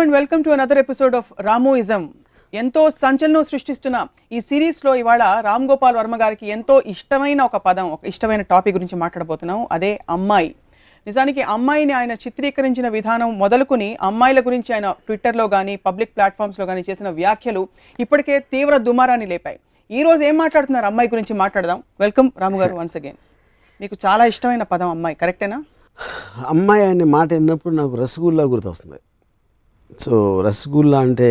And welcome to another episode of Ramuism ఎంతో సంచలనం సృష్టిస్తున్న ఈ సిరీస్లో ఇవాళ రామ్ గోపాల్ వర్మ గారికి ఎంతో ఇష్టమైన ఒక పదం ఒక ఇష్టమైన టాపిక్ గురించి మాట్లాడబోతున్నాం. అదే అమ్మాయి. నిజానికి అమ్మాయిని ఆయన చిత్రీకరించిన విధానం మొదలుకుని అమ్మాయిల గురించి ఆయన ట్విట్టర్లో కానీ పబ్లిక్ ప్లాట్ఫామ్స్లో కానీ చేసిన వ్యాఖ్యలు ఇప్పటికే తీవ్ర దుమారాన్ని లేపాయి. ఈ రోజు ఏం మాట్లాడుతున్నారు అమ్మాయి గురించి మాట్లాడదాం. వెల్కమ్ రాము గారు వన్స్ అగైన్ మీకు చాలా ఇష్టమైన పదం అమ్మాయి కరెక్టేనా అమ్మాయి అనే మాట విన్నప్పుడు నాకు రసగుల్లా గుర్తొస్తుంది. సో రసగుల్లా అంటే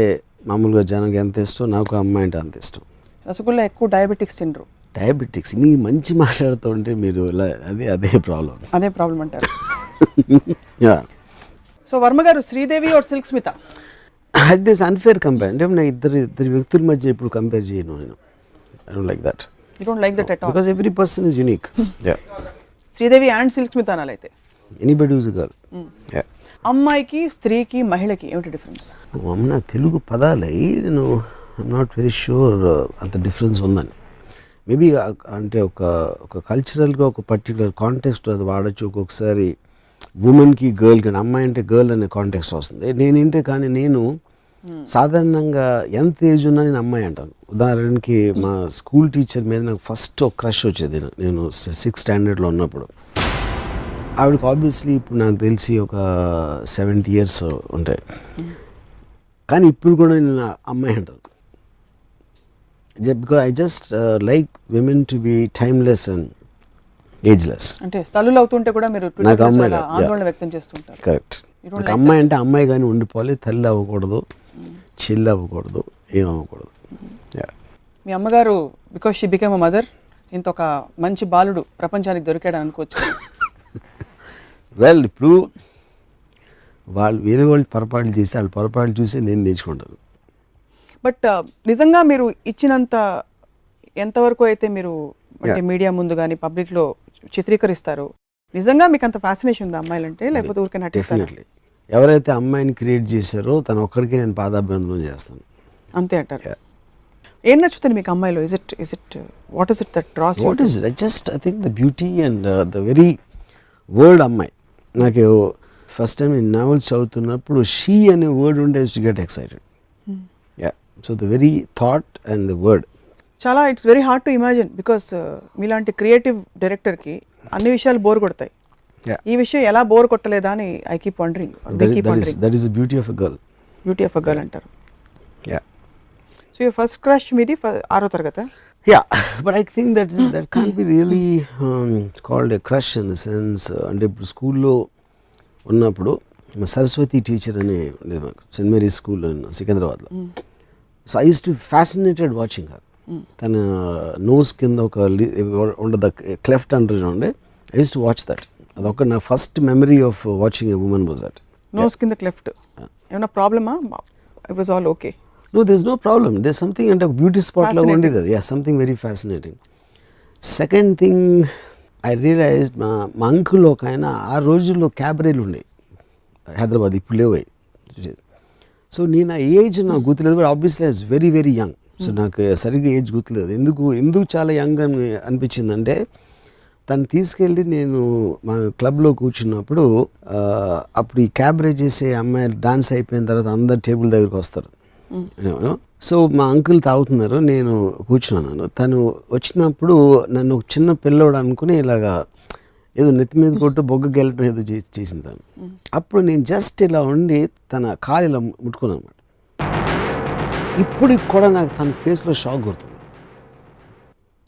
మామూలుగా జనానికి ఎంత ఇష్టం నాకు అమ్మాయి అంటే అంత ఇష్టం. రసగుల్లా ఎక్కువ డయాబెటిక్స్ తినరు. డయాబెటిక్స్? మీ మంచి మాట్లాడుతూ ఉంటే మీరు అదే అదే ప్రాబ్లం అదే ప్రాబ్లం అంటారు. సో వర్మ గారు శ్రీదేవి ఆర్ సిల్క్ స్మిత అది దిస్ అన్ఫేర్ కంపేర్ అంటే నేను ఇద్దరు ఇద్దరు వ్యక్తుల మధ్య ఇప్పుడు కంపేర్ చేయను నేను. I don't like that you don't like that at all because every person is unique Sridevi and Silk Smitha అనాలైతే anybody is girl అమ్మాయికి స్త్రీకి మహిళకి ఏమిటి డిఫరెన్స్ అమ్మ తెలుగు పదాలై నేను నాట్ వెరీ షూర్ అంత డిఫరెన్స్ ఉందని. మేబీ అంటే ఒక ఒక కల్చరల్గా ఒక పర్టికులర్ కాంటెక్స్ట్ అది వాడచ్చు. ఒక్కొక్కసారి ఉమెన్కి గర్ల్కి అమ్మాయి అంటే గర్ల్ అనే కాంటెక్స్ట్ వస్తుంది. నేనేంటే కానీ నేను సాధారణంగా ఎంత ఏజ్ ఉన్నా నేను అమ్మాయి అంటాను. ఉదాహరణకి మా స్కూల్ టీచర్ మీద నాకు ఫస్ట్ ఒక క్రష్ వచ్చేది. నేను సిక్స్త్ స్టాండర్డ్లో ఉన్నప్పుడు. ఆవిడకి ఆబ్వియస్లీ ఇప్పుడు నాకు తెలిసి ఒక సెవెంటీ ఇయర్స్ ఉంటాయి. కానీ ఇప్పుడు కూడా నేను అమ్మాయి అంటాను. Because I just like women to be timeless and ageless అంటే తల్లులు అవుతుంటే కూడా మీరు నాకు అమ్మాయి ఆందోళన. వ్యక్తం చేస్తుంటారు. కరెక్ట్ నాకు అమ్మాయి అంటే అమ్మాయి కానీ ఉండిపోవాలి తల్లి అవ్వకూడదు చెల్లి అవ్వకూడదు ఏం అవ్వకూడదు. Yeah. మీ అమ్మగారు because she become a mother ఇంత ఒక మంచి బాలుడు ప్రపంచానికి దొరికాడు అనుకోవచ్చు. వెల్ ఇప్పుడు వాళ్ళు వేరే వాళ్ళు పొరపాట్లు చేస్తే వాళ్ళు పొరపాట్లు చూసి నేను నేర్చుకుంటాను. బట్ నిజంగా మీరు ఇచ్చినంత ఎంతవరకు అయితే మీరు అంటే మీడియా ముందు కానీ పబ్లిక్లో చిత్రీకరిస్తారు నిజంగా మీకు అంత ఫ్యాసినేషన్ ఉందా అమ్మాయిలంటే? లేకపోతే ఊరికే నటిస్తారు ఎవరైతే అమ్మాయిని క్రియేట్ చేశారో తను ఒక్కడికి నేను పాదాభివందనం చేస్తాను. అంతే అంటారు. ఏం నచ్చుతుంది మీకు అమ్మాయిలో? Is it is it what is it that draws what it just I think the beauty and the very word అమ్మాయి. నాకు ఫస్ట్ టైం నేను నావెల్స్ చదువుతున్నప్పుడు షీ అనే వర్డ్ ఉండే to get excited yeah so the very thought and the word చాలా it's very hard to imagine because మీలాంటి creative డైరెక్టర్కి అన్ని విషయాలు బోర్ కొడతాయి. ఈ విషయం ఎలా బోర్ కొట్టలేదా అని I keep wondering that is beauty of girl beauty of a girl అంటారు. యా సో ఫస్ట్ క్రష్ మీది ఆరో తరగత? Yeah but I think that is that can be really called a crush in the sense అంటే ఇప్పుడు స్కూల్లో ఉన్నప్పుడు మా Saraswati teacher అని ఉండేది మాకు సెయింట్ మేరీ స్కూల్ సికింద్రాబాద్లో. So I use to fascinated watching her తన నోస్ కింద ఒక ఉండదు క్లెఫ్ట్ అంటారు చూడండి I use to watch that అదొక నా first memory of watching a women was that nose కింద క్లెఫ్ట్ ఏమైనా ప్రాబ్లమా it was all okay no this no problem this something అంటే ఒక బ్యూటీ స్పాట్లో. ఉండేది అది yeah something very fascinating second thing I realise మా మా అంకుల్ ఒక ఆయన ఆ రోజుల్లో క్యాబరేలు ఉండేవి హైదరాబాద్ ఇప్పుడు లేవు సో నేను ఆ ఏజ్ నాకు గుర్తులేదు. But obviously is very very young so నాకు సరిగ్గా ఏజ్ గుర్తులేదు. ఎందుకు ఎందుకు చాలా యంగ్ అని అనిపించిందంటే తను తీసుకెళ్ళి నేను మా క్లబ్లో కూర్చున్నప్పుడు అప్పుడు ఈ క్యాబరే చేసే అమ్మాయిలు డాన్స్ అయిపోయిన తర్వాత అందరు టేబుల్ దగ్గరికి వస్తారు. సో మా అంకుల్ తాగుతున్నారు నేను కూర్చున్నాను. తను వచ్చినప్పుడు నన్ను ఒక చిన్న పిల్లోడు అనుకుని ఇలాగా ఏదో నెత్తి మీద కొట్టు బొగ్గ గెలటం ఏదో చేసి చేసింది తను. అప్పుడు నేను జస్ట్ ఇలా ఉండి తన కాలు ఇలా ముట్టుకున్నాను అనమాట ఇప్పటికి కూడా నాకు తన ఫేస్లో షాక్ కొడుతుంది.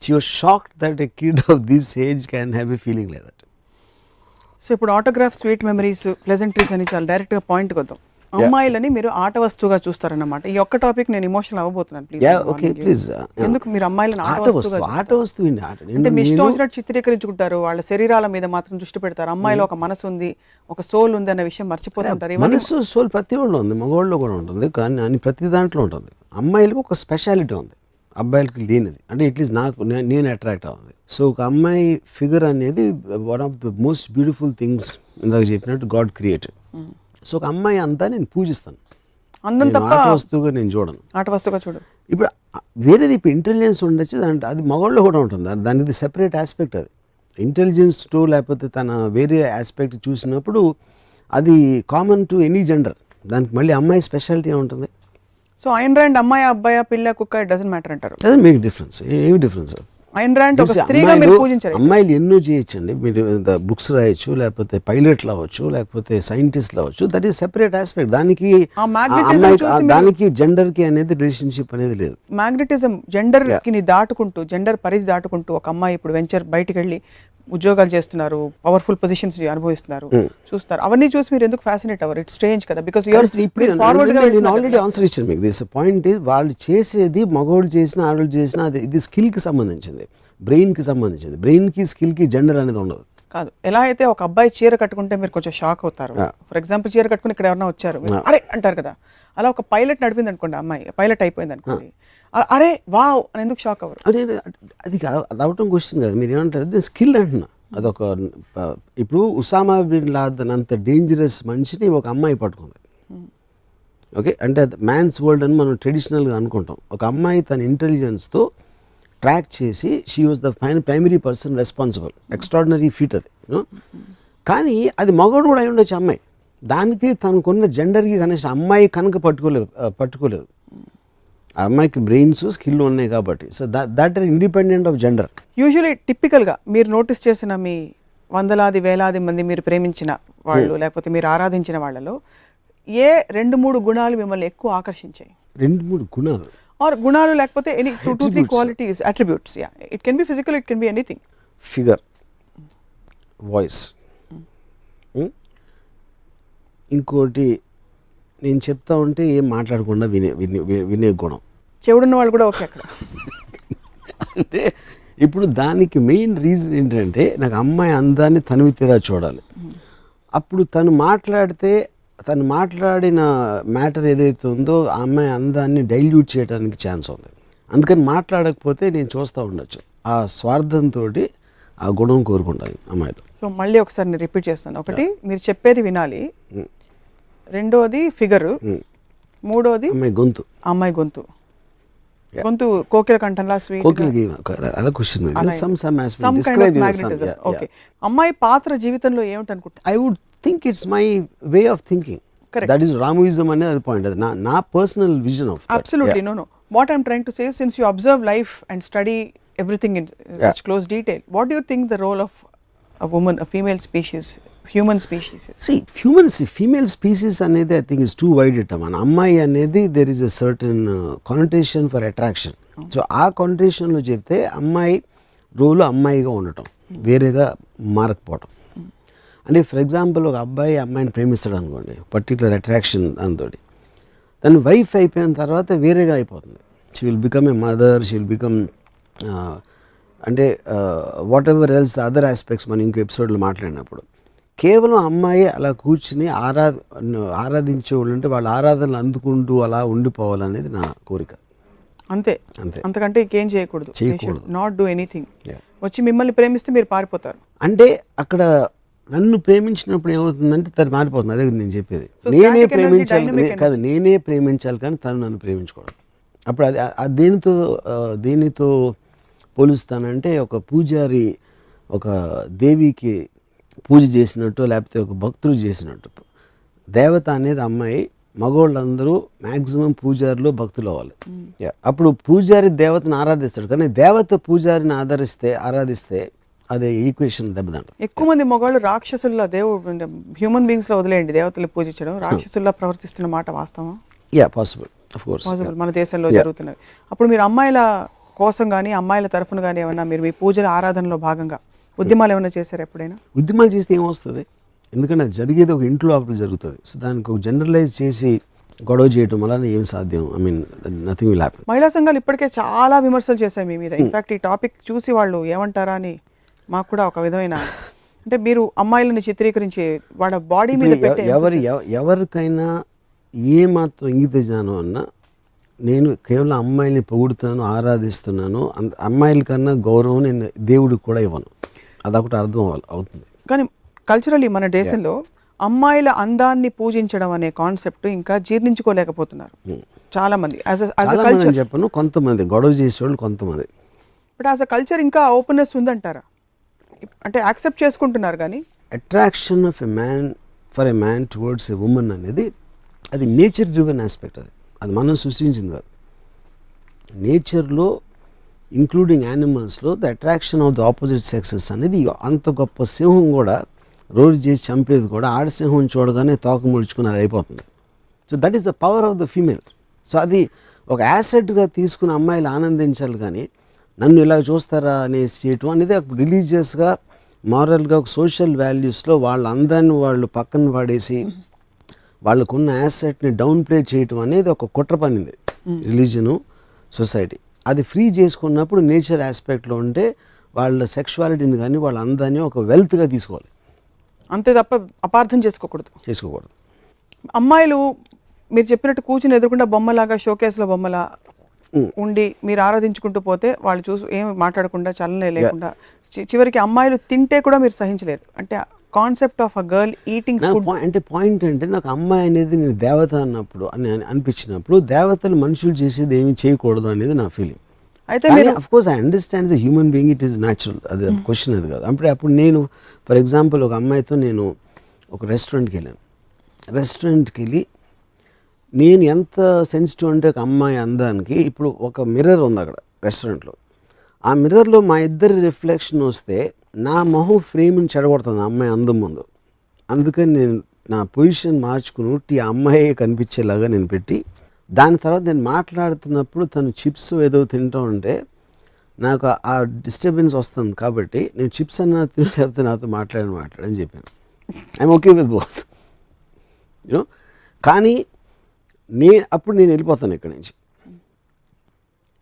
She was shocked that a kid of this age can have a feeling like that so ఇప్పుడు ఆటోగ్రాఫ్ స్వీట్ మెమరీస్ ప్లెజెంట్రీస్ అని చాలా డైరెక్ట్గా పాయింట్కి వద్దాం అమ్మాయిలని మీరు ఆట వస్తువుగా చూస్తారన్నమాట. ఈ ఒక్క టాపిక్ నేను ఇమోషనల్ అవ్వబోతున్నాను ప్లీజ్ ఓకే ప్లీజ్ ఎందుకు మీరు అమ్మాయిలను ఆట వస్తువు ఆట వస్తువు అంటే మీ ఇష్టం వచ్చినట్టు చిత్రీకరించుకుంటారు వాళ్ళ శరీరాల మీద మాత్రం దృష్టి పెడతారు అమ్మాయిలో ఒక మనసు ఉంది ఒక సోల్ ఉంది అన్న విషయం మర్చిపోతుంటారు మనసు సోల్ ప్రతి వాళ్ళు ఉంది మగవాళ్ళు కూడా ఉంటుంది కానీ అని ప్రతి దాంట్లో ఉంటుంది. అమ్మాయిలకు ఒక స్పెషాలిటీ ఉంది అబ్బాయిలకి లేనిది. అంటే అట్లీస్ట్ నాకు నేను అట్రాక్ట్ అవ్వాలి సో ఒక అమ్మాయి ఫిగర్ అనేది one of the most beautiful things ఇందాక చెప్పినట్టు గాడ్ క్రియేటెడ్ సో ఒక అమ్మాయి అంతా నేను పూజిస్తాను. అందం తప్ప వస్తువుగా నేను చూడను. ఆట వస్తువుగా చూడు. ఇప్పుడు వేరేది ఇప్పుడు ఇంటెలిజెన్స్ ఉండొచ్చు దాంట్లో అది మగవాళ్ళు కూడా ఉంటుంది. దాని- దానిది సెపరేట్ ఆస్పెక్ట్ అది. ఇంటెలిజెన్స్ టు లేకపోతే తన వేరే ఆస్పెక్ట్ చూసినప్పుడు అది కామన్ టు ఎనీ జెండర్ దానికి మళ్ళీ అమ్మాయి స్పెషాలిటీ ఏముంటుంది సో ఐన్ ర్యాండ్ అమ్మాయి అబ్బాయి పిల్ల కుక్క డజన్ మ్యాటర్ అంటారు. మీకు డిఫరెన్స్ ఏమి డిఫరెన్స్ అమ్మాయిలు- ఎన్నో చేయొచ్చండి. మీరు బుక్స్ రాయొచ్చు లేకపోతే పైలట్లు అవ్వచ్చు లేకపోతే సైంటిస్ట్లు అవ్వచ్చు. దట్ ఈస్ సెపరేట్ ఆస్పెక్ట్ దానికి దానికి జెండర్కి అనేది రిలేషన్షిప్ అనేది లేదు. మ్యాగ్నెటిజం జెండర్కి దాటుకుంటూ జెండర్ పరిధి దాటుకుంటూ ఒక అమ్మాయి ఇప్పుడు వెంచర్ బయటికి వెళ్ళి ఉద్యోగాలు చేస్తున్నారు పవర్ఫుల్ పొజిషన్స్ అనుభవిస్తున్నారు. చూస్తారు. అవన్నీ చూసి మీరు ఎందుకు ఫ్యాసినేట్ అవ్వరు? ఇట్స్ స్ట్రేంజ్ కదా? బికాస్ నేను ఆల్రెడీ ఆన్సర్ ఇచ్చాను మీకు. దిస్ పాయింట్ వాళ్ళు చేసేది మగవాళ్ళు చేసిన ఆడవాళ్ళు చేసిన అది ఇది skill కి సంబంధించింది. Brain కి సంబంధించింది. Brain కి skill కి జెండర్ అనేది ఉండదు. కాదు. ఎలా అయితే ఒక అబ్బాయి చీర కట్టుకుంటే మీరు కొంచెం షాక్ అవుతారు. ఫర్ ఎగ్జాంపుల్ చీర కట్టుకుని ఇక్కడ ఎవరైనా వచ్చారు అరే అంటారు కదా. అలా ఒక పైలట్ నడిపింది అనుకోండి అమ్మాయి పైలట్ అయిపోయింది అనుకోండి. అరే వావ్ అని ఎందుకు షాక్ అవ్వరు? అది కా- అది అవటం క్వశ్చన్ కదా. మీరు ఏమంటారు? అది స్కిల్ అంటున్నా. అదొక ఇప్పుడు ఉసామా బిన్ లాదన్ అంత డేంజరస్ మనిషిని ఒక అమ్మాయి పట్టుకుంది. ఓకే? అంటే మ్యాన్స్ వరల్డ్ అని మనం ట్రెడిషనల్గా అనుకుంటాం. ఒక అమ్మాయి తన ఇంటెలిజెన్స్తో ట్రాక్ చేసి she was the fine primary person responsible extraordinary feat అది. కానీ అది మగవాడు కూడా అయి ఉండొచ్చు అమ్మాయి. దానికి తనకున్న జెండర్కి కనీసం అమ్మాయి కనుక పట్టుకోలేదు పట్టుకోలేదు. ఆ అమ్మాయికి బ్రెయిన్స్ స్కిల్ ఉన్నాయి కాబట్టి. So that that are independent of gender usually టిపికల్గా మీరు నోటీస్ చేసిన మీ వందలాది వేలాది మంది మీరు ప్రేమించిన వాళ్ళు లేకపోతే మీరు ఆరాధించిన వాళ్ళలో ఏ రెండు మూడు గుణాలు మిమ్మల్ని ఎక్కువ ఆకర్షించాయి? రెండు మూడు గుణాలు. ఆర్ గుణాలు లేకపోతే any two two three qualities attributes yeah it can be physical it can be anything figure voice ఇంకోటి నేను చెప్తా ఉంటే ఏం మాట్లాడకుండా వినే వినే వినే గుణం. చెవుడున్న వాళ్ళు కూడా ఓకే అక్కడ. అంటే ఇప్పుడు దానికి మెయిన్ రీజన్ ఏంటంటే నాకు అమ్మాయి అందాన్ని తనివి తీరా చూడాలి అప్పుడు తను మాట్లాడితే తను మాట్లాడిన మ్యాటర్ ఏదైతే ఉందో ఆ అమ్మాయి అందాన్ని డైల్యూట్ చేయడానికి ఛాన్స్ ఉంది. అందుకని మాట్లాడకపోతే నేను చూస్తూ ఉండొచ్చు. ఆ స్వార్థంతో ఆ గుణం కోరుకుంటాను అమ్మాయిలు. సో మళ్ళీ ఒకసారి నేను రిపీట్ చేస్తాను. ఒకటి మీరు చెప్పేది వినాలి. Mm. రెండోది ఫిగర్ Mm. మూడోది అమ్మాయి గొంతు. అమ్మాయి గొంతు. గొంతు కోకిల కంఠంలా స్వీట్ కోకిలకి అలా question some some magnetism okay అమ్మాయి పాత్ర జీవితంలో ఏమిటి అనుకుంటా I would think it's my way of thinking Correct. That is రామోయిజం అనేది అది పాయింట్ అది నా నా personal vision of Absolutely, no, no. What I'm trying to say, since you observe life and study everything in such close detail, what do you think the role of a woman, a female species, human species is? See humans female species అనేది I think is too wide it మన అమ్మాయి అనేది there is a certain connotation for attraction so ఆ కానిటేషన్లో చెప్తే అమ్మాయి రోలు అమ్మాయిగా ఉండటం వేరేగా మారకపోవటం అంటే ఫర్ ఎగ్జాంపుల్ ఒక అబ్బాయి అమ్మాయిని ప్రేమిస్తాడు అనుకోండి పర్టికులర్ అట్రాక్షన్ దాంతో తను వైఫ్ అయిపోయిన తర్వాత వేరేగా అయిపోతుంది. She will become a mother she will become అంటే whatever else other aspects మనం ఇంకో ఎపిసోడ్లో మాట్లాడినప్పుడు. కేవలం అమ్మాయి అలా కూర్చుని ఆరా ఆరాధించే వాళ్ళు అంటే వాళ్ళ ఆరాధనలు అందుకుంటూ అలా ఉండిపోవాలనేది నా కోరిక. అంతే. అంతే. అంతకంటే ఇంకేం చేయకూడదు. చేయకూడదు. Not do anything. వచ్చి మిమ్మల్ని ప్రేమిస్తే మీరు పారిపోతారు. అంటే అక్కడ నన్ను ప్రేమించినప్పుడు ఏమవుతుందంటే తను మారిపోతుంది. అదే నేను చెప్పేది. నేనే ప్రేమించాలి కాదు నేనే ప్రేమించాలి కానీ తను నన్ను ప్రేమించుకోవడం అప్పుడు అది దేనితో దేనితో పోలుస్తానంటే ఒక పూజారి ఒక దేవికి పూజ చేసినట్టు లేకపోతే ఒక భక్తులు చేసినట్టు. దేవత అనేది అమ్మాయి మగవాళ్ళందరూ మ్యాక్సిమం పూజారులు భక్తులు అవ్వాలి. Yeah. అప్పుడు పూజారి దేవతను ఆరాధిస్తాడు. కానీ దేవత పూజారిని ఆదరిస్తే ఆరాధిస్తే అదే ఈక్వేషన్ దెబ్బతింట ఎక్కువ మంది మగవాళ్ళు రాక్షసుల్లా దేవుడు హ్యూమన్ బీయింగ్స్లో వదిలేయండి. దేవతలు పూజించడం రాక్షసుల్లా ప్రవర్తిస్తున్న మాట వాస్తవం yeah possible of course possible మన దేశంలో జరుగుతున్నవి. అప్పుడు మీరు అమ్మాయిల కోసం కానీ అమ్మాయిల తరఫున కానీ ఏమన్నా మీరు మీ పూజల ఆరాధనలో భాగంగా ఉద్యమాలు ఏమైనా చేశారు ఎప్పుడైనా? ఉద్యమాలు చేస్తే ఏమొస్తుంది? ఎందుకంటే జరిగేది ఒక ఇంట్లో లోపల జరుగుతుంది. సో దానికి ఒక జనరలైజ్ చేసి గొడవ చేయటం వల్ల ఏం సాధ్యం? I mean nothing will happen మహిళా సంఘాలు ఇప్పటికే చాలా విమర్శలు చేశాయి మీ మీద. ఇన్ఫాక్ట్ ఈ టాపిక్ చూసి వాళ్ళు ఏమంటారా అని మాకు కూడా ఒక విధమైన అంటే మీరు అమ్మాయిలను చిత్రీకరించి వాళ్ళ బాడీ మీద ఎవరి ఎవ- ఎవరికైనా ఏ మాత్రం ఇంగిత జ్ఞానం అన్నా నేను కేవలం అమ్మాయిల్ని పొగుడుతున్నాను ఆరాధిస్తున్నాను అంత అమ్మాయిల కన్నా గౌరవం నేను దేవుడికి కూడా ఇవ్వను. అదొకటి అర్థం అవ్వాలి అవుతుంది. కానీ కల్చరలీ మన దేశంలో అమ్మాయిల అందాన్ని పూజించడం అనే కాన్సెప్ట్ ఇంకా జీర్ణించుకోలేకపోతున్నారు. చాలా అ చాలా మంది చెప్పను కొంతమంది. గొడవ చేసేవాళ్ళు కొంతమంది. బట్ యాజ్ అ కల్చర్ ఇంకా ఓపెన్నెస్ ఉందంటారా? అంటే యాక్సెప్ట్ చేసుకుంటున్నారు కానీ? Attraction of a man for a man towards a women అనేది అది నేచర్ డ్రివెన్ ఆస్పెక్ట్ అది. అది మనం సృష్టించింది కాదు. నేచర్లో including యానిమల్స్లో the attraction of the opposite sexes అనేది అంత గొప్ప సింహం కూడా రోజు చేసి చంపేది కూడా ఆడసింహం చూడగానే తోక ముడుచుకుని అది అయిపోతుంది. So that is the power of the female so అది ఒక యాసెట్గా తీసుకుని అమ్మాయిలు ఆనందించాలి కానీ నన్ను ఇలా చూస్తారా అనేసి చేయటం అనేది ఒక రిలీజియస్గా మారల్గా ఒక సోషల్ వాల్యూస్లో వాళ్ళ అందాన్ని వాళ్ళు పక్కన పడేసి వాళ్ళకున్న యాసెట్ని డౌన్ ప్లే చేయటం అనేది ఒక కుట్ర పనింది రిలీజను సొసైటీ. అది ఫ్రీ చేసుకున్నప్పుడు నేచర్ ఆస్పెక్ట్లో ఉంటే వాళ్ళ సెక్షువాలిటీని కానీ వాళ్ళ అందాన్ని ఒక వెల్త్గా తీసుకోవాలి. అంతే తప్ప అపార్థం చేసుకోకూడదు. చేసుకోకూడదు. అమ్మాయిలు మీరు చెప్పినట్టు కూర్చుని ఎదురుకుండా బొమ్మలాగా షోకేస్లో బొమ్మలా ఉండి మీరు ఆరాధించుకుంటూ పోతే వాళ్ళు చూసి ఏం మాట్లాడకుండా చలనే లేకుండా చివరికి అమ్మాయిలు తింటే కూడా మీరు సహించలేరు. అంటే concept of a girl eating అంటే పాయింట్ అంటే నాకు అమ్మాయి అనేది నేను దేవత అన్నప్పుడు అని అని అనిపించినప్పుడు దేవతలు మనుషులు చేసేది ఏమీ చేయకూడదు అనేది నా ఫీలింగ్ అయితే మీరు of course I understand the human being it is natural అది క్వశ్చన్ అది కాదు. అప్పుడు అప్పుడు నేను ఫర్ ఎగ్జాంపుల్ ఒక అమ్మాయితో నేను ఒక రెస్టారెంట్కి వెళ్ళాను. రెస్టారెంట్కి వెళ్ళి నేను ఎంత సెన్సిటివ్ అంటే ఒక అమ్మాయి అందానికి ఇప్పుడు ఒక మిర్రర్ ఉంది అక్కడ రెస్టారెంట్లో ఆ మిర్రర్లో మా ఇద్దరి రిఫ్లెక్షన్ వస్తే నా మొహం ఫ్రేమ్ని చెడగొడుతుంది ఆ అమ్మాయి అందం ముందు. అందుకని నేను నా పొజిషన్ మార్చుకుని ఉట్టి అమ్మాయి కనిపించేలాగా నేను పెట్టి దాని తర్వాత నేను మాట్లాడుతున్నప్పుడు తను చిప్స్ ఏదో తింటూ ఉంటే నాకు ఆ- ఆ డిస్టర్బెన్స్ వస్తుంది కాబట్టి నేను చిప్స్ అన్న తిని లేకపోతే నాతో మాట్లాడని మాట్లాడని చెప్పాను. I'm okay with both you know కానీ నే అప్పుడు నేను వెళ్ళిపోతాను ఇక్కడి నుంచి.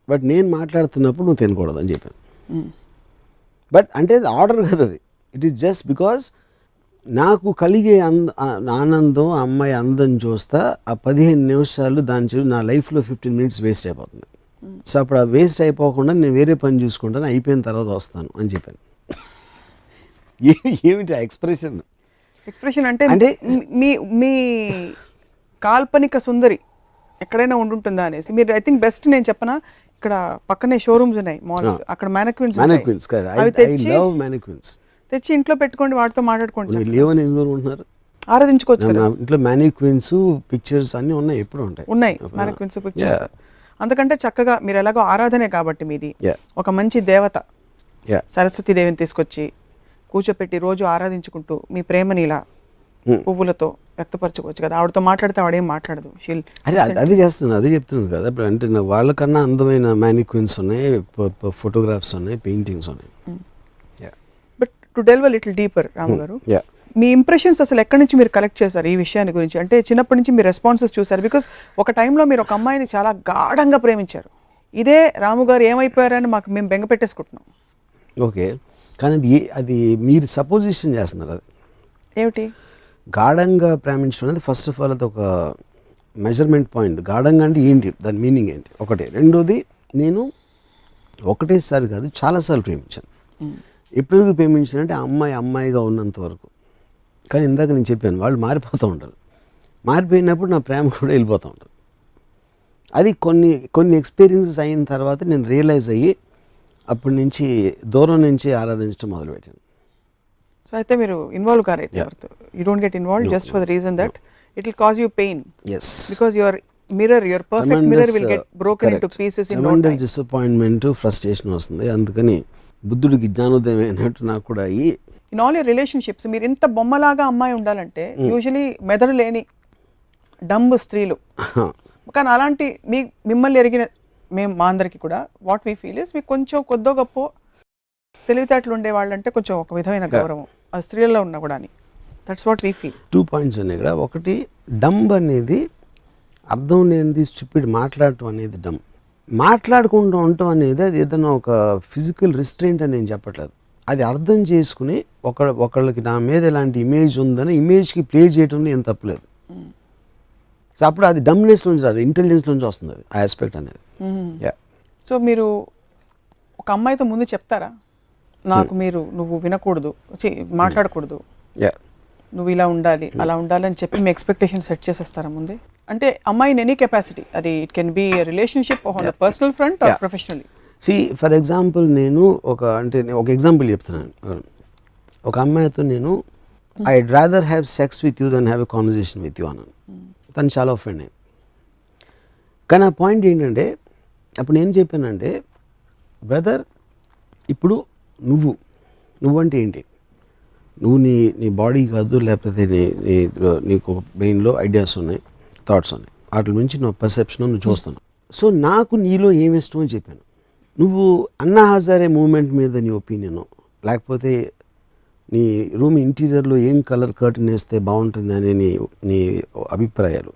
బట్ నేను మాట్లాడుతున్నప్పుడు నువ్వు తినకూడదు అని చెప్పాను. బట్ అంటే అది ఆర్డర్ కదా అది. ఇట్ ఈస్ జస్ట్ బికాస్ నాకు కలిగే అంద ఆనందం అమ్మాయి అందం చూస్తా ఆ పదిహేను నిమిషాలు దాని చూ నా లైఫ్లో ఫిఫ్టీన్ మినిట్స్ వేస్ట్ అయిపోతుంది. సో అప్పుడు ఆ వేస్ట్ అయిపోకుండా నేను వేరే పని చూసుకుంటాను అయిపోయిన తర్వాత వస్తాను అని చెప్పాను. ఏమిటి ఆ ఎక్స్ప్రెషన్? ఎక్స్ప్రెషన్ అంటే అంటే- మీ మీ కాల్పనిక సుందరి ఎక్కడైనా ఉండుంటుందా అనేసి. మీరు ఐ థింక్ బెస్ట్ నేను చెప్పనా ఇక్కడ పక్కనే షోరూమ్స్ ఉన్నాయి మాల్స్ అక్కడ మ్యానక్విన్స్ మ్యానిక్విన్స్ అవి తెచ్చి మ్యానిక్విన్స్ తెచ్చి ఇంట్లో పెట్టుకోండి వాటితో మాట్లాడుకోండి లేవని ఎందుకు ఉంటున్నారు ఆరాధించుకోవచ్చు కదా. ఇంట్లో మ్యానిక్విన్స్ పిక్చర్స్ అన్నీ ఉన్నాయి ఎప్పుడు ఉంటాయి. ఉన్నాయి మ్యానక్విన్స్ పిక్చర్స్ అందుకంటే చక్కగా మీరు ఎలాగో ఆరాధనే కాబట్టి మీది. ఒక మంచి దేవత సరస్వతి దేవిని తీసుకొచ్చి కూర్చోపెట్టి రోజు ఆరాధించుకుంటూ మీ ప్రేమని ఇలా. పువ్వులతో వ్యక్తపరచుకోవచ్చు కదా. ఆవిడతో మాట్లాడితే ఆవిడేం మాట్లాడదు. షీల్ అదే అది- అదే చేస్తున్నాను అదే చెప్తున్నాను కదా. ఇప్పుడు అంటే వాళ్ళకన్నా అందమైన మ్యానిక్విన్స్ ఉన్నాయి ఫోటోగ్రాఫ్స్ ఉన్నాయి పెయింటింగ్స్ ఉన్నాయి. Yeah but to delve little deeper Ramu garu me impressions అసలు ఎక్కడి నుంచి మీరు కలెక్ట్ చేశారు ఈ విషయాన్ని గురించి? అంటే చిన్నప్పటి నుంచి మీ రెస్పాన్సెస్ చూశారు. బికాస్ ఒక టైంలో మీరు ఒక అమ్మాయిని చాలా గాఢంగా ప్రేమించారు. ఇదే రాము గారు ఏమైపోయారని మాకు మేము బెంగ పెట్టేసుకుంటున్నాం. ఓకే కానీ అది ఏ- అది మీరు సపోజిషన్ చేస్తున్నారు అది. ఏమిటి? గాఢంగా ప్రేమించడం అనేది ఫస్ట్ ఆఫ్ ఆల్ అది ఒక మెజర్మెంట్ పాయింట్ గాఢంగా అంటే ఏంటి? దాని మీనింగ్ ఏంటి? ఒకటి. రెండోది నేను ఒకటేసారి కాదు చాలాసార్లు ప్రేమించాను. ఎప్పుడు ప్రేమించానంటే అమ్మాయి అమ్మాయిగా ఉన్నంత వరకు. కానీ ఇందాక నేను చెప్పాను వాళ్ళు మారిపోతూ ఉంటారు. మారిపోయినప్పుడు నా ప్రేమ కూడా వెళ్ళిపోతూ ఉంటుంది. అది కొన్ని కొన్ని ఎక్స్పీరియన్సెస్ అయిన తర్వాత నేను రియలైజ్ అయ్యి అప్పటి నుంచి దూరం నుంచి ఆరాధించడం మొదలుపెట్టాను. సో అయితే మీరు ఇన్వాల్వ్ కారైతే Yeah. ఎవరితో? You don't get involve just for the reason that it will cause you pain as because your mirror your perfect mirror will get broken in to pieces in no time disappointment frustration వస్తుంది. అందుకని బుద్ధుడికి జ్ఞానోదయం అయినట్టు నాకు కూడా అయ్యి in all your relationships మీరు ఇంత బొమ్మలాగా అమ్మాయి ఉండాలంటే యూజువలీ మెదడు లేని డంబ్ స్త్రీలు. కానీ అలాంటి మీ మిమ్మల్ని ఎరిగిన మేము మా అందరికి కూడా వాట్ వీ ఫీల్ ఇస్ మీకు కొంచెం కొద్దో గొప్ప తెలివితేటలు ఉండే వాళ్ళంటే కొంచెం ఒక విధమైన గౌరవం. ఆ స్త్రీలలో ఉన్న కూడా that's what we feel two points ఉన్నాయి ఇక్కడ. ఒకటి డంబ్ అనేది అర్థం లేనిది స్టూపిడ్ మాట్లాడటం అనేది డంబ్. మాట్లాడుకుంటూ ఉండటం అనేది అది ఏదైనా ఒక ఫిజికల్ రిస్ట్రెయింట్ అని నేను చెప్పట్లేదు. అది అర్థం చేసుకుని ఒక ఒకళ్ళకి నా మీద ఇలాంటి ఇమేజ్ ఉందని ఇమేజ్కి ప్లే చేయడంలో ఏం తప్పలేదు. సో అప్పుడు అది డమ్నెస్ నుంచి రాదు. ఇంటెలిజెన్స్ నుంచి వస్తుంది అది ఆ ఆస్పెక్ట్ అనేది. యా సో మీరు ఒక అమ్మాయితో ముందు చెప్తారా? నాకు మీరు నువ్వు వినకూడదు. మాట్లాడకూడదు. యా నువ్వు ఇలా ఉండాలి అలా ఉండాలి అని చెప్పి మీ ఎక్స్పెక్టేషన్ సెట్ చేసేస్తారా ముందే? అంటే అమ్మాయిని ఎనీ కెపాసిటీ అది it can be relationship personal front or Yeah. Professionally see for example నేను ఒక అంటే ఒక ఎగ్జాంపుల్ చెప్తున్నాను. ఒక అమ్మాయితో నేను I rather have sex with you than have a conversation with you అన్నాను. తను చాలా ఒఫెండ్ అయింది కానీ ఆ పాయింట్ ఏంటంటే అప్పుడు నేను చెప్పానంటే వెదర్ ఇప్పుడు నువ్వు నువ్వంటే ఏంటి? నువ్వు నీ నీ బాడీ కాదు లేకపోతే నీ నీ నీకు బ్రెయిన్లో ఐడియాస్ ఉన్నాయి థాట్స్ ఉన్నాయి. వాటి నుంచి నా పర్సెప్షన్ నువ్వు చూస్తున్నావు. సో నాకు నీలో ఏమి ఇష్టం అని చెప్పాను. నువ్వు అన్నా హజారే మూమెంట్ మీద నీ ఒపీనియన్ లేకపోతే నీ రూమ్ ఇంటీరియర్లో ఏం కలర్ కర్టన్ వేస్తే బాగుంటుంది అని నీ నీ అభిప్రాయాలు.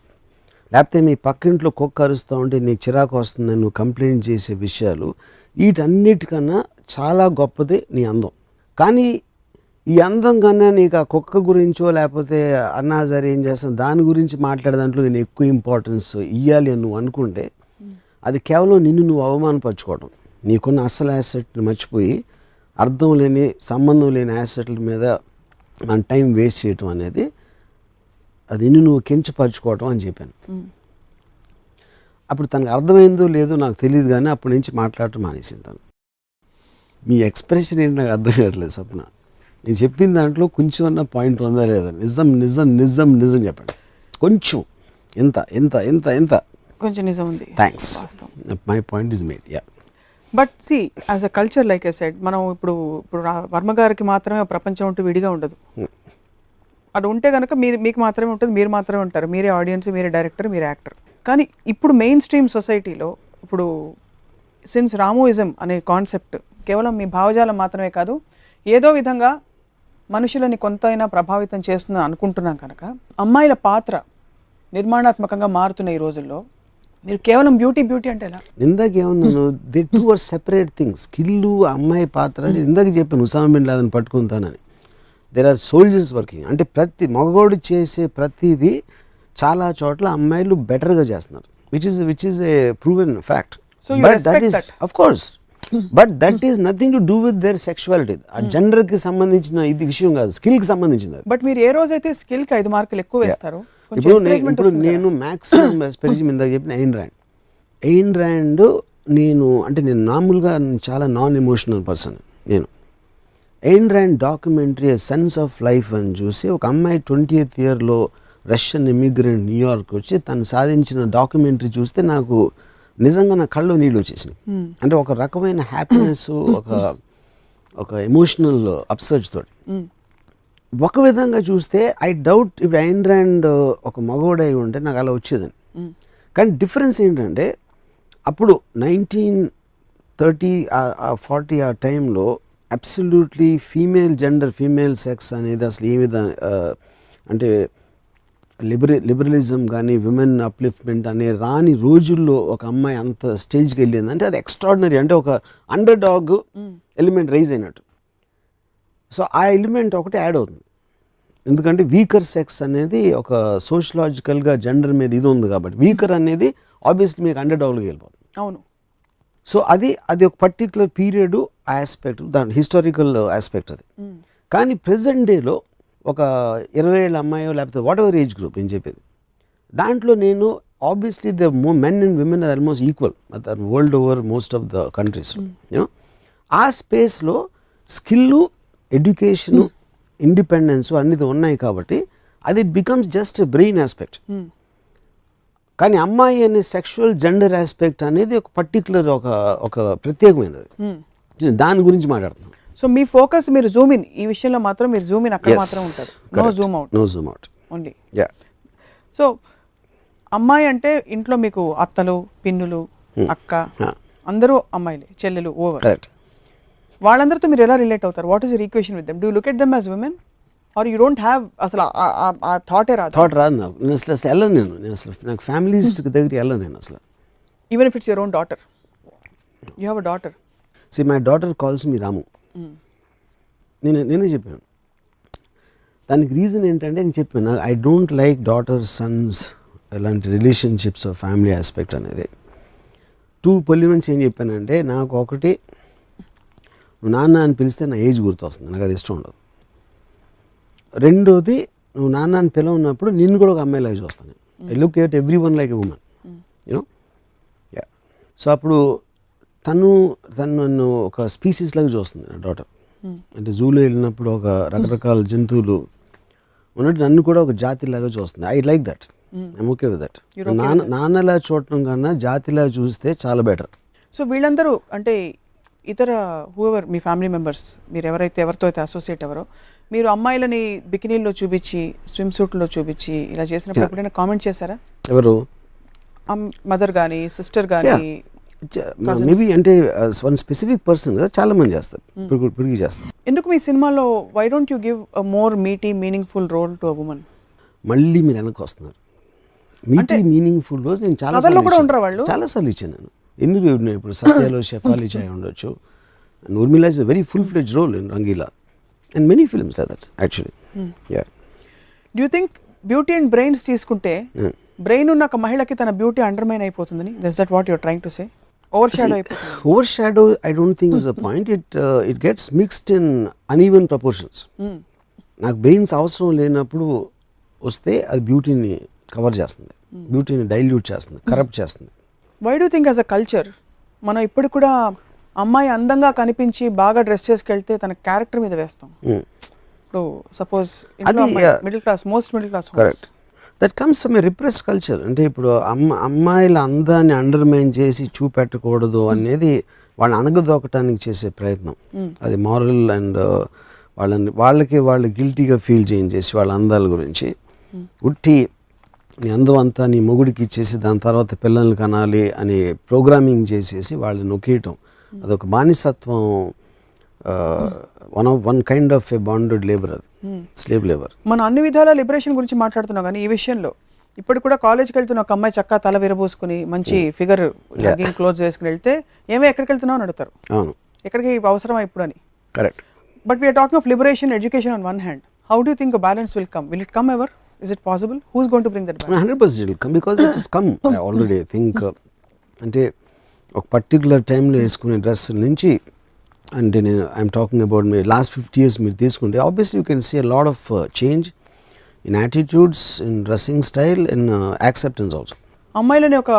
లేకపోతే మీ పక్కింట్లో కుక్క అరుస్తూ ఉంటే నీకు చిరాకు వస్తుందని నువ్వు కంప్లైంట్ చేసే విషయాలు వీటన్నిటికన్నా చాలా గొప్పది నీ అందం. కానీ ఈ అందం కన్నా నీకు ఆ కుక్క గురించో లేకపోతే అన్నాజారి ఏం చేస్తాను దాని గురించి మాట్లాడే దాంట్లో నేను ఎక్కువ ఇంపార్టెన్స్ ఇవ్వాలి అని నువ్వు అనుకుంటే అది కేవలం నిన్ను నువ్వు అవమానపరచుకోవడం. నీకున్న అసలు యాసెట్ని మర్చిపోయి అర్థం లేని సంబంధం లేని యాసెట్ల మీద మన టైం వేస్ట్ చేయటం అనేది అది నిన్ను నువ్వు కించపరచుకోవటం అని చెప్పాను. అప్పుడు తనకు అర్థమైందో లేదో నాకు తెలియదు కానీ అప్పటి నుంచి మాట్లాడటం మానేసింది తను. మీ ఎక్స్ప్రెషన్ ఏంటి నాకు అర్థం కావట్లేదు స్వప్న. నేను చెప్పిన దాంట్లో కొంచెం అన్న పాయింట్ ఉందా లేదా నిజం నిజం నిజం నిజం చెప్పండి. కొంచెం. ఎంత ఎంత ఎంత ఎంత? కొంచెం నిజం ఉంది. Thanks. My point is made yeah but see as a culture like I said మనం ఇప్పుడు ఇప్పుడు రా- వర్మ గారికి మాత్రమే ప్రపంచం ఉంటూ విడిగా ఉండదు. అది ఉంటే కనుక మీరు మీకు మాత్రమే ఉంటుంది మీరు మాత్రమే ఉంటారు. మీరే ఆడియన్స్ మీరే డైరెక్టర్ మీరే యాక్టర్ కానీ ఇప్పుడు మెయిన్ స్ట్రీమ్ సొసైటీలో ఇప్పుడు సిన్స్ రామోయిజం అనే కాన్సెప్ట్ కేవలం మీ భావజాలం మాత్రమే కాదు ఏదో విధంగా మనుషులని కొంతైనా ప్రభావితం చేస్తుందని అనుకుంటున్నాం కనుక అమ్మాయిల పాత్ర నిర్మాణాత్మకంగా మారుతున్న ఈ రోజుల్లో మీరు కేవలం బ్యూటీ బ్యూటీ అంటే ఎలా? ఇందాక ఏమన్నాను? They two are separate things. Skill అమ్మాయి పాత్ర అని ఇందాక చెప్పాను. ఉసామా బిన్ లాదని పట్టుకుంటానని దేర్ ఆర్ సోల్జర్స్ వర్కింగ్ అంటే ప్రతి మగవాడు చేసే ప్రతిదీ చాలా చోట్ల అమ్మాయిలు బెటర్గా చేస్తున్నారు. Which is which is a proven fact but that is. Of course but that is nothing to do with their sexuality ఆ జెండర్కి సంబంధించిన ఇది విషయం కాదు స్కిల్కి సంబంధించింది అది బట్ మీరు ఏ రోజైతే స్కిల్కి ఐదు మార్కులు ఎక్కువ వేస్తారో ఇప్పుడు ఇప్పుడు. నేను మ్యాక్సిమం రెస్పెక్ట్ ఇందాక చెప్పిన ఎయిన్ ర్యాండ్ ఎయిన్ ర్యాండ్ నేను అంటే నేను మామూలుగా చాలా నాన్ ఎమోషనల్ పర్సన్ నేను Ayn Rand documentary sense of life అని చూసి ఒక అమ్మాయి ట్వంటీ ఎయిత్ ఇయర్లో రష్యన్ ఇమిగ్రెంట్ న్యూయార్క్ వచ్చి తను సాధించిన డాక్యుమెంటరీ చూస్తే నాకు నిజంగా నా కళ్ళు నీళ్ళు వచ్చేసినాయి అంటే ఒక రకమైన హ్యాపీనెస్ ఒక ఒక ఎమోషనల్ అప్సర్జ్ తోటి. ఒక విధంగా చూస్తే ఐ డౌట్ ఇప్పుడు ఐన్ ర్యాండ్ ఒక మగోడై ఉంటే నాకు అలా వచ్చేదని. కానీ డిఫరెన్స్ ఏంటంటే అప్పుడు నైన్టీన్ థర్టీ ఫార్టీ ఆ టైంలో absolutely female gender female sex అనేది అసలు ఏ విధంగా అంటే లిబర లిబరలిజం కానీ విమెన్ అప్లిఫ్ట్మెంట్ అనే రాని రోజుల్లో ఒక అమ్మాయి అంత స్టేజ్కి వెళ్ళింది. అంటే అది ఎక్స్ట్రాడినరీ అంటే ఒక అండర్ డాగ్ ఎలిమెంట్ రైజ్ అయినట్టు. సో ఆ ఎలిమెంట్ ఒకటి యాడ్ అవుతుంది. ఎందుకంటే వీకర్ సెక్స్ అనేది ఒక సోషలాజికల్గా జెండర్ మీద ఇది ఉంది కాబట్టి వీకర్ అనేది ఆబ్వియస్లీ మీకు అండర్ డాగ్లోకి వెళ్ళిపోతుంది. అవును. సో అది అది ఒక పర్టికులర్ పీరియడ్ ఆ ఆస్పెక్ట్ దాని హిస్టారికల్ ఆస్పెక్ట్ అది. కానీ ప్రెసెంట్ డేలో ఒక ఇరవై ఏళ్ళ అమ్మాయో లేకపోతే వాట్ ఎవర్ ఏజ్ గ్రూప్ నేను చెప్పేది. దాంట్లో నేను ఆబ్వియస్లీ ద మో men and women are almost equal world over most of the countries you know ఆ స్పేస్లో స్కిల్ ఎడ్యుకేషను ఇండిపెండెన్స్ అన్నిది ఉన్నాయి కాబట్టి అది it becomes just brain aspect. కానీ అమ్మాయి అనే సెక్షువల్ జెండర్ ఆస్పెక్ట్ అనేది ఒక పర్టికులర్ ఒక ఒక ప్రత్యేకమైనది. నేను దాని గురించి మాట్లాడుతున్నాను సో మీ ఫోకస్ మీరు జూమ్ ఇన్. ఈ విషయంలో మాత్రం మీరు జూమ్ ఇన్ అక్కడ మాత్రం ఉంటారు. No zoom out. No zoom out. Only. Yeah so అమ్మాయి అంటే ఇంట్లో మీకు అత్తలు పిన్నులు అక్క Huh. అందరూ అమ్మాయిలే చెల్లెలు ఓవర్. కరెక్ట్ వాళ్ళందరితో మీరు ఎలా రిలేట్ అవుతారు? What is your equation with them do look at them as women or you don't have అసలు ఆ- థాటే రాదు? థాట్ రాదు నాకు. నేను అసలు అసలు వెళ్ళను నేను. నేను అసలు నాకు ఫ్యామిలీస్ దగ్గరికి వెళ్ళను నేను అసలు. Even if it's your own daughter you have a daughter see my daughter calls me Ramu నేను నేనే చెప్పాను. దానికి రీజన్ ఏంటంటే నేను చెప్పాను I don't like daughter sons ఇలాంటి రిలేషన్షిప్స్ ఫ్యామిలీ ఆస్పెక్ట్ అనేది. టూ పొలిమెంట్స్ ఏం చెప్పానంటే నాకు ఒకటి నువ్వు నాన్న అని పిలిస్తే నా ఏజ్ గుర్తొస్తుంది నాకు అది ఇష్టం ఉండదు. రెండోది నువ్వు నాన్న అని పిలవన్నప్పుడు నిన్ను కూడా ఒక అమ్మాయిలాగా చూస్తాను I look at everyone like a women you know yeah so అప్పుడు తను తను నన్ను ఒక స్పీసీస్ లాగా చూస్తుంది నా డాటర్ అంటే జూలో వెళ్ళినప్పుడు ఒక రకరకాల జంతువులు ఉన్నట్టు నన్ను కూడా ఒక జాతిలాగా చూస్తుంది. I like that I'm okay with that నాన్న నాన్నలా చూడటం కన్నా జాతిలా చూస్తే చాలా బెటర్ సో వీళ్ళందరూ అంటే ఇతర హూఎవర్ మీ ఫ్యామిలీ మెంబర్స్ మీరు ఎవరైతే ఎవరితో అయితే అసోసియేట్ ఎవరో మీరు అమ్మాయిలని బికినీల్లో చూపించి స్విమ్ సూట్లో చూపించి ఇలా చేసినప్పుడు ఎప్పుడైనా కామెంట్ చేశారా? ఎవరు? మదర్ కానీ సిస్టర్ కానీ మేబీ అంటే వన్ స్పెసిఫిక్ పర్సన్ కదా చాలా మంది చేస్తారు ఇప్పుడు ఇప్పటికీ చేస్తారు. ఎందుకు మీ సినిమాలో why don't you give more meaty meaningful role to woman మళ్ళీ మీరు వెనక్కి వస్తున్నారు. మీటి మీనింగ్ఫుల్ రోజు నేను చాలా కథల్లో కూడా ఉండరా వాళ్ళు? చాలా సార్లు ఇచ్చాను నేను. ఎందుకు ఇప్పుడు- సత్యాలో షెఫాలి చాయ్ ఉండొచ్చు? Urmila is very full fledge role in Rangeela. And many films that actually yeah do you think beauty and brains తీసుకుంటే బ్రెయిన్ ఉన్న ఒక మహిళకి తన బ్యూటీ అండర్మైన్ అయిపోతుందని? Does that what your trying to say over shadow over shadow I don't think is a point it it gets mixed in uneven proportions నాకు brains అవసరం లేనప్పుడు వస్తే అది బ్యూటీని కవర్ చేస్తుంది. బ్యూటీని డైల్యూట్ చేస్తుంది కరప్ట్ చేస్తుంది. Why do think as a culture మనం ఇప్పుడు కూడా అమ్మాయి అందంగా కనిపించి బాగా డ్రెస్ చేసుకెళ్తే తన క్యారెక్టర్ మీద వేస్తాం? Mm. ఇప్పుడు suppose. Middle class most middle class correct that comes from a repress culture అంటే ఇప్పుడు అమ్మ అమ్మాయిల అందాన్ని అండర్మైన్ చేసి చూపెట్టకూడదు అనేది వాళ్ళని అణగదొక్కటానికి చేసే ప్రయత్నం. అది మారల్ అండ్ వాళ్ళని వాళ్ళకి వాళ్ళు గిల్టీగా ఫీల్ చేయించేసి వాళ్ళ అందాల గురించి. ఉట్టి నీ అందం అంతా నీ మొగుడికి ఇచ్చేసి దాని తర్వాత పిల్లల్ని కనాలి అని ప్రోగ్రామింగ్ చేసేసి వాళ్ళని నొక్కేయటం. అదొక బానిసత్వం one of one kind of a bonded labour అది. Slave labour. మనం అన్ని విధాల లిబరేషన్ గురించి మాట్లాడుతున్నాం కానీ ఈ విషయంలో ఇప్పుడు కూడా కాలేజ్కి వెళ్తున్న ఒక అమ్మాయి చక్కా తల విరబోసుకుని మంచి ఫిగర్ లెగ్గింగ్ క్లోజ్ వేసుకుని వెళ్తే ఏమో ఎక్కడికి వెళ్తున్నావు అని అడుగుతారు. అవును. ఎక్కడికి అవసరమా ఇప్పుడు అని? Correct but we're talking of liberation education on one hand how do think balance will come will it come ever is it possible who's gonna bring that hundred percent come because it is come already think అంటే ఒక particular టైంలో వేసుకునే dress నుంచి అంటే నేను I'm talking about మీ last fifty years మీరు తీసుకుంటే obviously you can see a lot of change in attitudes in dressing style in acceptance also అమ్మాయిలని ఒక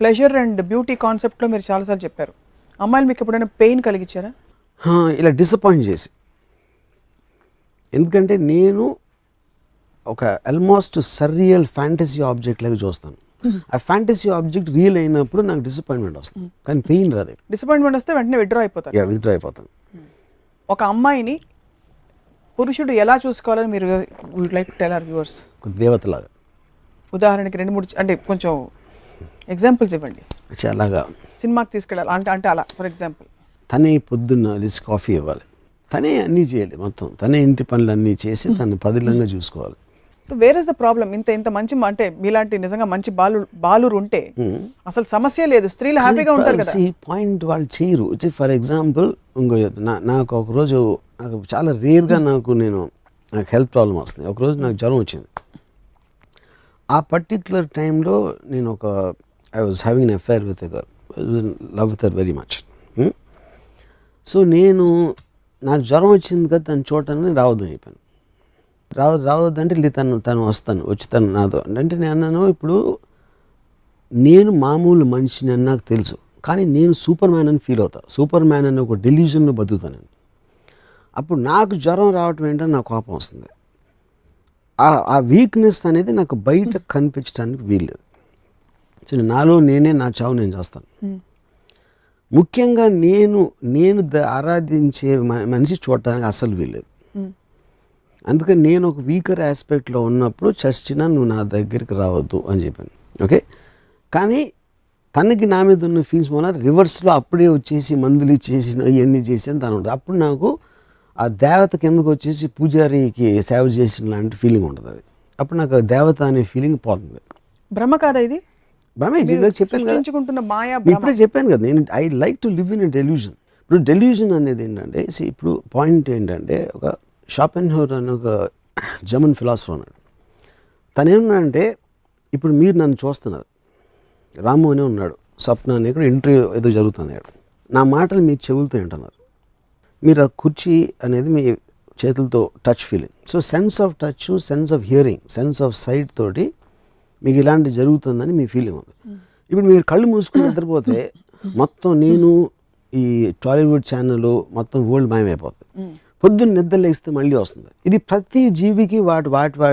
ప్లెజర్ అండ్ బ్యూటీ కాన్సెప్ట్లో మీరు చాలాసార్లు చెప్పారు. అమ్మాయిలు మీకు ఎప్పుడైనా పెయిన్ కలిగించారా? ఇలా డిసప్పాయింట్ చేసి. ఎందుకంటే నేను ఒక ఆల్మోస్ట్ సర్రియల్ ఫ్యాంటసీ ఆబ్జెక్ట్ లాగా చూస్తాను. ఆ ఫ్యాంటసీ ఆబ్జెక్ట్ రియల్ అయినప్పుడు నాకు డిసప్పాయింట్మెంట్ వస్తుంది. కానీ పెయిన్ రాదు. డిసప్పాయింట్మెంట్ వస్తే వెంటనే విడ్డ్రా అయిపోతారు. యా విత్డ్రా అయిపోతాను ఒక అమ్మాయిని పురుషుడు ఎలా చూసుకోవాలని మీరు would like tell our viewers దేవతలాగా. ఉదాహరణకి రెండు మూడు అంటే కొంచెం ఎగ్జాంపుల్స్ ఇవ్వండి. అలాగా. సినిమాకి తీసుకెళ్ళాలి అంటే అంటే అలా ఫర్ ఎగ్జాంపుల్ తనే పొద్దున్న రిస్క్ కాఫీ ఇవ్వాలి. తనే అన్నీ చేయాలి మొత్తం. తనే ఇంటి పనులు అన్నీ చేసి తను పదిలంగా చూసుకోవాలి. వేర్ ఇస్ ద ప్రాబ్లం ఇంత ఇంత మంచి అంటే మీలాంటి నిజంగా మంచి బాలు బాలురు ఉంటే అసలు సమస్య లేదు. స్త్రీలు హ్యాపీగా ఉంటారు కదా. పాయింట్ వాళ్ళు చేయరు. ఫర్ ఎగ్జాంపుల్ ఇంకో నాకు ఒకరోజు నాకు చాలా రేర్గా నాకు నేను నాకు హెల్త్ ప్రాబ్లం వస్తుంది. ఒకరోజు నాకు జ్వరం వచ్చింది. ఆ పర్టిక్యులర్ టైంలో నేను ఒక I was having affair with love with very much so నేను నాకు జ్వరం వచ్చింది కదా తను చూడటానికి రావద్దని చెప్పాను. రావద్దు రావద్దంటే లే తను తను వస్తాను వచ్చి తను నాతో. అంటే నేను అన్నాను ఇప్పుడు నేను మామూలు మనిషిని అని నాకు తెలుసు కానీ నేను సూపర్ మ్యాన్ అని ఫీల్ అవుతా. సూపర్ మ్యాన్ అని ఒక డెలిజన్లో బతుకుతాను నేను. అప్పుడు నాకు జ్వరం రావటం ఏంటని నాకు కోపం వస్తుంది. ఆ- ఆ వీక్నెస్ అనేది నాకు బయట కనిపించడానికి వీల్లేదు. సో నాలో నేనే నా చావు నేను చేస్తాను. ముఖ్యంగా నేను నేను ఆరాధించే మనిషి చూడటానికి అస్సలు వీల్లేదు. అందుకని నేను ఒక వీకర్ ఆస్పెక్ట్లో ఉన్నప్పుడు చచ్చినా నువ్వు నా దగ్గరికి రావద్దు అని చెప్పాను. ఓకే కానీ తనకి నా మీద ఉన్న ఫీల్స్ వల్ల రివర్స్లో అప్పుడే వచ్చేసి మందులు ఇచ్చేసి ఇవన్నీ చేసి తను ఉంటుంది. అప్పుడు నాకు ఆ దేవత కిందకు వచ్చేసి పూజారికి సేవ చేసిన లాంటి ఫీలింగ్ ఉంటుంది అది. అప్పుడు నాకు దేవత అనే ఫీలింగ్ పోతుంది. భ్రమ కాదా ఇది? భ్రమే చెప్పాను కదా. మాయా ఇప్పుడే చెప్పాను కదా నేను I like to live in a delusion ఇప్పుడు డెల్యూజన్ అనేది ఏంటంటే ఇప్పుడు పాయింట్ ఏంటంటే ఒక షాప్ అండ్ హోర్ అని ఒక జర్మన్ ఫిలాసఫర్ ఉన్నాడు. తను ఏమన్నాడంటే ఇప్పుడు మీరు నన్ను చూస్తున్నారు. రాము అనే ఉన్నాడు. స్వప్న అని ఇక్కడ ఇంటర్వ్యూ ఏదో జరుగుతుంది నా మాటలు మీ చెవులతో వింటున్నారు. మీరు ఆ కుర్చీ అనేది మీ చేతులతో touch feeling so sense of touch sense of hearing sense of sight తోటి మీకు ఇలాంటి జరుగుతుందని మీ ఫీలింగ్ ఉంది. ఇప్పుడు మీరు కళ్ళు మూసుకుని నిద్రపోతే మొత్తం నేను ఈ టాలీవుడ్ ఛానల్ మొత్తం వరల్డ్ మాయమైపోతుంది. పొద్దున్న నిద్ర లేస్తే మళ్ళీ వస్తుంది. ఇది ప్రతి జీవికి వాటి వాటి వాటి